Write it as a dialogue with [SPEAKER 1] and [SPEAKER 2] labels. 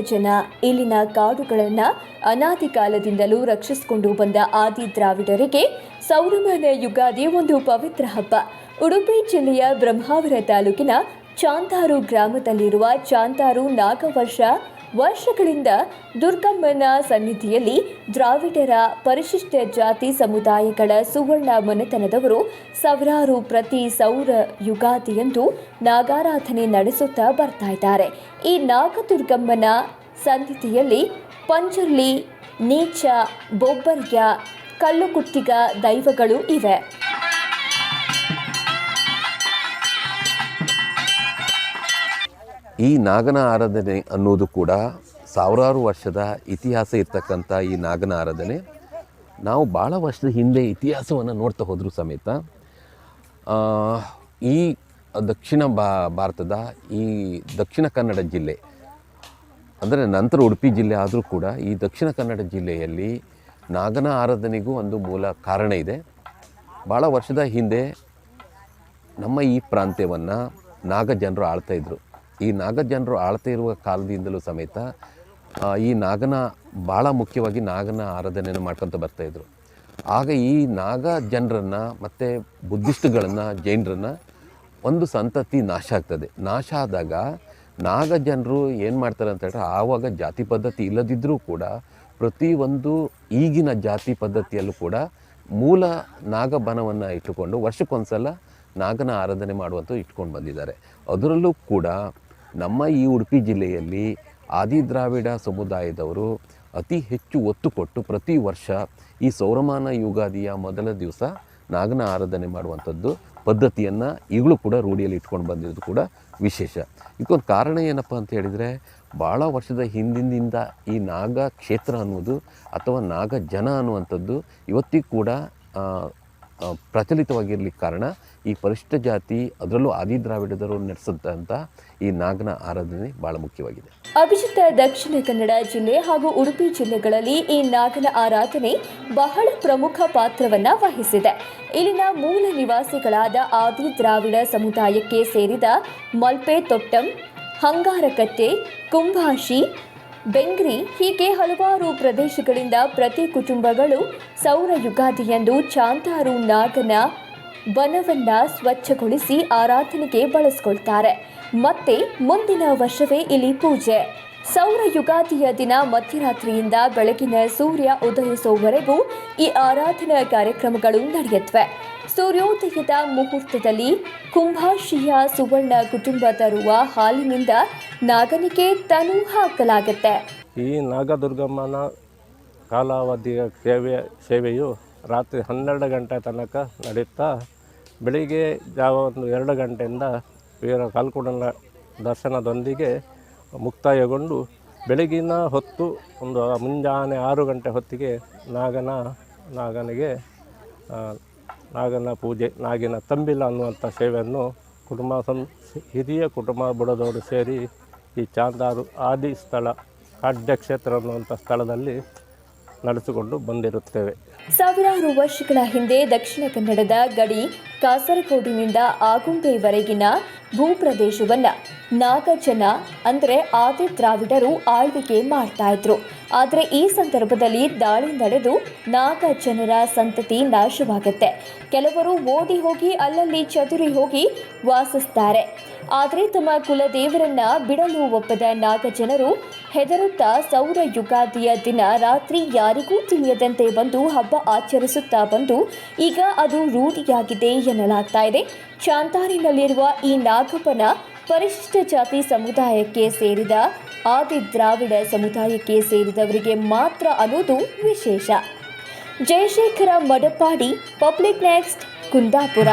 [SPEAKER 1] ಜನ ಇಲ್ಲಿನ ಕಾಡುಗಳನ್ನು ಅನಾದಿ ಕಾಲದಿಂದಲೂ ರಕ್ಷಿಸಿಕೊಂಡು ಬಂದ ಆದಿ ದ್ರಾವಿಡರಿಗೆ ಸೌರಮಾನ ಯುಗಾದಿ ಒಂದು ಪವಿತ್ರ ಹಬ್ಬ. ಉಡುಪಿ ಜಿಲ್ಲೆಯ ಬ್ರಹ್ಮಾವರ ತಾಲೂಕಿನ ಚಾಂತಾರು ಗ್ರಾಮದಲ್ಲಿರುವ ಚಾಂತಾರು ನಾಗವರ್ಷ ವರ್ಷಗಳಿಂದ ದುರ್ಗಮ್ಮನ ಸನ್ನಿಧಿಯಲ್ಲಿ ದ್ರಾವಿಡರ ಪರಿಶಿಷ್ಟ ಜಾತಿ ಸಮುದಾಯಗಳ ಸುವರ್ಣ ಮನೆತನದವರು ಸಾವಿರಾರು ಪ್ರತಿ ಸೌರ ಯುಗಾದಿಯಂದು ನಾಗಾರಾಧನೆ ನಡೆಸುತ್ತಾ ಬರ್ತಾ ಇದ್ದಾರೆ. ಈ ನಾಗದುರ್ಗಮ್ಮನ ಸನ್ನಿಧಿಯಲ್ಲಿ ಪಂಚರ್ಲಿ ನೀಚ, ಬೊಬ್ಬರ್ಯ ಕಲ್ಲುಕುಟ್ಟಿಗ ದೈವಗಳು ಇವೆ.
[SPEAKER 2] ಈ ನಾಗನ ಆರಾಧನೆ ಅನ್ನೋದು ಕೂಡ ಸಾವಿರಾರು ವರ್ಷದ ಇತಿಹಾಸ ಇರ್ತಕ್ಕಂಥ ಈ ನಾಗನ ಆರಾಧನೆ ನಾವು ಭಾಳ ವರ್ಷದ ಹಿಂದೆ ಇತಿಹಾಸವನ್ನು ನೋಡ್ತಾ ಹೋದರೂ ಸಮೇತ. ಈ ದಕ್ಷಿಣ ಭಾರತದ ಈ ದಕ್ಷಿಣ ಕನ್ನಡ ಜಿಲ್ಲೆ, ಅಂದರೆ ನಂತರ ಉಡುಪಿ ಜಿಲ್ಲೆ ಆದರೂ ಕೂಡ ಈ ದಕ್ಷಿಣ ಕನ್ನಡ ಜಿಲ್ಲೆಯಲ್ಲಿ ನಾಗನ ಆರಾಧನೆಗೂ ಒಂದು ಮೂಲ ಕಾರಣ ಇದೆ. ಭಾಳ ವರ್ಷದ ಹಿಂದೆ ನಮ್ಮ ಈ ಪ್ರಾಂತ್ಯವನ್ನು ನಾಗ ಜನರು ಆಳ್ತಾ ಇದ್ರು. ಈ ನಾಗ ಜನರು ಆಳ್ತಾ ಇರುವ ಕಾಲದಿಂದಲೂ ಸಮೇತ ಈ ನಾಗನ ಭಾಳ ಮುಖ್ಯವಾಗಿ ನಾಗನ ಆರಾಧನೆಯನ್ನು ಮಾಡ್ಕೊತ ಬರ್ತಾಯಿದ್ರು ಆಗ ಈ ನಾಗ ಜನರನ್ನು ಮತ್ತು ಬುದ್ಧಿಸ್ಟ್ಗಳನ್ನು, ಜೈನರನ್ನು ಒಂದು ಸಂತತಿ ನಾಶ ಆಗ್ತದೆ. ನಾಶ ಆದಾಗ ನಾಗ ಜನರು ಏನು ಮಾಡ್ತಾರೆ ಅಂತ ಹೇಳಿದ್ರೆ ಆವಾಗ ಜಾತಿ ಪದ್ಧತಿ ಇಲ್ಲದಿದ್ದರೂ ಕೂಡ ಪ್ರತಿಯೊಂದು ಈಗಿನ ಜಾತಿ ಪದ್ಧತಿಯಲ್ಲೂ ಕೂಡ ಮೂಲ ನಾಗಬನವನ್ನು ಇಟ್ಟುಕೊಂಡು ವರ್ಷಕ್ಕೊಂದ್ಸಲ ನಾಗನ ಆರಾಧನೆ ಮಾಡುವಂಥ ಇಟ್ಕೊಂಡು ಬಂದಿದ್ದಾರೆ. ಅದರಲ್ಲೂ ಕೂಡ ನಮ್ಮ ಈ ಉಡುಪಿ ಜಿಲ್ಲೆಯಲ್ಲಿ ಆದಿದ್ರಾವಿಡ ಸಮುದಾಯದವರು ಅತಿ ಹೆಚ್ಚು ಒತ್ತು ಕೊಟ್ಟು ಪ್ರತಿ ವರ್ಷ ಈ ಸೌರಮಾನ ಯುಗಾದಿಯ ಮೊದಲ ದಿವಸ ನಾಗನ ಆರಾಧನೆ ಮಾಡುವಂಥದ್ದು. ಪದ್ಧತಿಯನ್ನು ಈಗಲೂ ಕೂಡ ರೂಢಿಯಲ್ಲಿ ಇಟ್ಕೊಂಡು ಬಂದಿರೋದು ಕೂಡ ವಿಶೇಷ. ಇದಕ್ಕೊಂದು ಕಾರಣ ಏನಪ್ಪ ಅಂತ ಹೇಳಿದರೆ ಭಾಳ ವರ್ಷದ ಹಿಂದಿನಿಂದ ಈ ನಾಗ ಕ್ಷೇತ್ರ ಅನ್ನೋದು ಅಥವಾ ನಾಗ ಜನ ಅನ್ನುವಂಥದ್ದು ಇವತ್ತಿಗೂ ಕೂಡ ಪ್ರಚಲಿತವಾಗಿರ್ಲಿಕ್ಕೆ ಕಾರಣ ಈ ಪರಿಶಿಷ್ಟ ಜಾತಿ ಅದರಲ್ಲೂ ಆದಿ ದ್ರಾವಿಡದರು ನಡೆಸಿದಂಥ ಈ ನಾಗನ ಆರಾಧನೆ ಬಹಳ ಮುಖ್ಯವಾಗಿದೆ.
[SPEAKER 1] ಅಭಿಜಿತ ದಕ್ಷಿಣ ಕನ್ನಡ ಜಿಲ್ಲೆ ಹಾಗೂ ಉಡುಪಿ ಜಿಲ್ಲೆಗಳಲ್ಲಿ ಈ ನಾಗನ ಆರಾಧನೆ ಬಹಳ ಪ್ರಮುಖ ಪಾತ್ರವನ್ನ ವಹಿಸಿದೆ. ಇಲ್ಲಿನ ಮೂಲ ನಿವಾಸಿಗಳಾದ ಆದಿ ದ್ರಾವಿಡ ಸಮುದಾಯಕ್ಕೆ ಸೇರಿದ ಮಲ್ಪೆ ತೊಟ್ಟಂ ಹಂಗಾರಕಟ್ಟೆ ಕುಂಭಾಶಿ ಬೆಂಗ್ರಿ ಹೀಗೆ ಹಲವಾರು ಪ್ರದೇಶಗಳಿಂದ ಪ್ರತಿ ಕುಟುಂಬಗಳು ಸೌರ ಯುಗಾದಿಯಂದು ಚಾಂತಾರು ನಾಗನ ಬನವನ್ನ ಸ್ವಚ್ಛಗೊಳಿಸಿ ಆರಾಧನೆಗೆ ಬಳಸ್ಕೊಳ್ತಾರೆ. ಮತ್ತೆ ಮುಂದಿನ ವರ್ಷವೇ ಇಲ್ಲಿ ಪೂಜೆ. ಸೌರ ಯುಗಾದಿಯ ದಿನ ಮಧ್ಯರಾತ್ರಿಯಿಂದ ಬೆಳಗಿನ ಸೂರ್ಯ ಉದಯಿಸುವವರೆಗೂ ಈ ಆರಾಧನಾ ಕಾರ್ಯಕ್ರಮಗಳು ನಡೆಯುತ್ತವೆ ಸೂರ್ಯೋದಯದ ಮುಹೂರ್ತದಲ್ಲಿ ಕುಂಭಾಶಿಯ ಸುವರ್ಣ ಕುಟುಂಬ ತರುವ ಹಾಲಿನಿಂದ ನಾಗನಿಗೆ ತನು ಹಾಕಲಾಗುತ್ತೆ.
[SPEAKER 3] ಈ ನಾಗದುರ್ಗಮ್ಮನ ಕಾಲಾವಧಿಯ ಸೇವೆ, ಸೇವೆಯು ರಾತ್ರಿ ಹನ್ನೆರಡು ಗಂಟೆ ತನಕ ನಡೆಯುತ್ತಾ ಬೆಳಿಗ್ಗೆ ಜಾವ ಒಂದು ಎರಡು ಗಂಟೆಯಿಂದ ವೀರ ಕಾಲ್ಕುಡನ ದರ್ಶನದೊಂದಿಗೆ ಮುಕ್ತಾಯಗೊಂಡು ಬೆಳಗಿನ ಹೊತ್ತು ಒಂದು ಮುಂಜಾನೆ ಆರು ಗಂಟೆ ಹೊತ್ತಿಗೆ ನಾಗನ, ನಾಗನಿಗೆ ನಾಗನ ಪೂಜೆ, ನಾಗಿನ ತಂಬಿಲ ಅನ್ನುವಂಥ ಸೇವೆಯನ್ನು ಕುಟುಂಬ ಸಂ, ಹಿರಿಯ ಕುಟುಂಬ ಬುಡದವರು ಸೇರಿ ಈ ಚಾಂದಾರು ಆದಿ ಸ್ಥಳ ಕಾಡ್ಯಕ್ಷೇತ್ರ ಅನ್ನುವಂಥ ಸ್ಥಳದಲ್ಲಿ ನಡೆಸಿಕೊಂಡು ಬಂದಿರುತ್ತೇವೆ.
[SPEAKER 1] ಸಾವಿರಾರು ವರ್ಷಗಳ ಹಿಂದೆ ದಕ್ಷಿಣ ಕನ್ನಡದ ಗಡಿ ಕಾಸರಗೋಡಿನಿಂದ ಆಗುಂಬೆವರೆಗಿನ ಭೂಪ್ರದೇಶವನ್ನ ನಾಗಜನ, ಅಂದರೆ ಆದಿ ದ್ರಾವಿಡರು ಆಳ್ವಿಕೆ ಮಾಡ್ತಾ ಇದ್ರು. ಆದರೆ ಈ ಸಂದರ್ಭದಲ್ಲಿ ದಾಳಿ ನಡೆದು ನಾಗಜನರ ಸಂತತಿ ನಾಶವಾಗುತ್ತೆ. ಕೆಲವರು ಓಡಿ ಹೋಗಿ ಅಲ್ಲಲ್ಲಿ ಚದುರಿ ಹೋಗಿ ವಾಸಿಸ್ತಾರೆ. ಆದರೆ ತಮ್ಮ ಕುಲದೇವರನ್ನ ಬಿಡಲು ಒಪ್ಪದ ನಾಗಜನರು ಹೆದರುತ್ತಾ ಸೌರ ಯುಗಾದಿಯ ದಿನ ರಾತ್ರಿ ಯಾರಿಗೂ ತಿಳಿಯದಂತೆ ಬಂದು ಹಬ್ಬ ಆಚರಿಸುತ್ತಾ ಬಂದು ಈಗ ಅದು ರೂಢಿಯಾಗಿದೆ ಎನ್ನಲಾಗ್ತಾ ಇದೆ ಚಾಂತಾರಿನಲ್ಲಿರುವ ಈ ನಾಗಪ್ಪನ ಪರಿಶಿಷ್ಟ ಜಾತಿ ಸಮುದಾಯಕ್ಕೆ ಸೇರಿದ ಆದಿ ದ್ರಾವಿಡ ಸಮುದಾಯಕ್ಕೆ ಸೇರಿದವರಿಗೆ ಮಾತ್ರ ಅನ್ನೋದು ವಿಶೇಷ. Jayashekara Madapadi public next, Kundapura.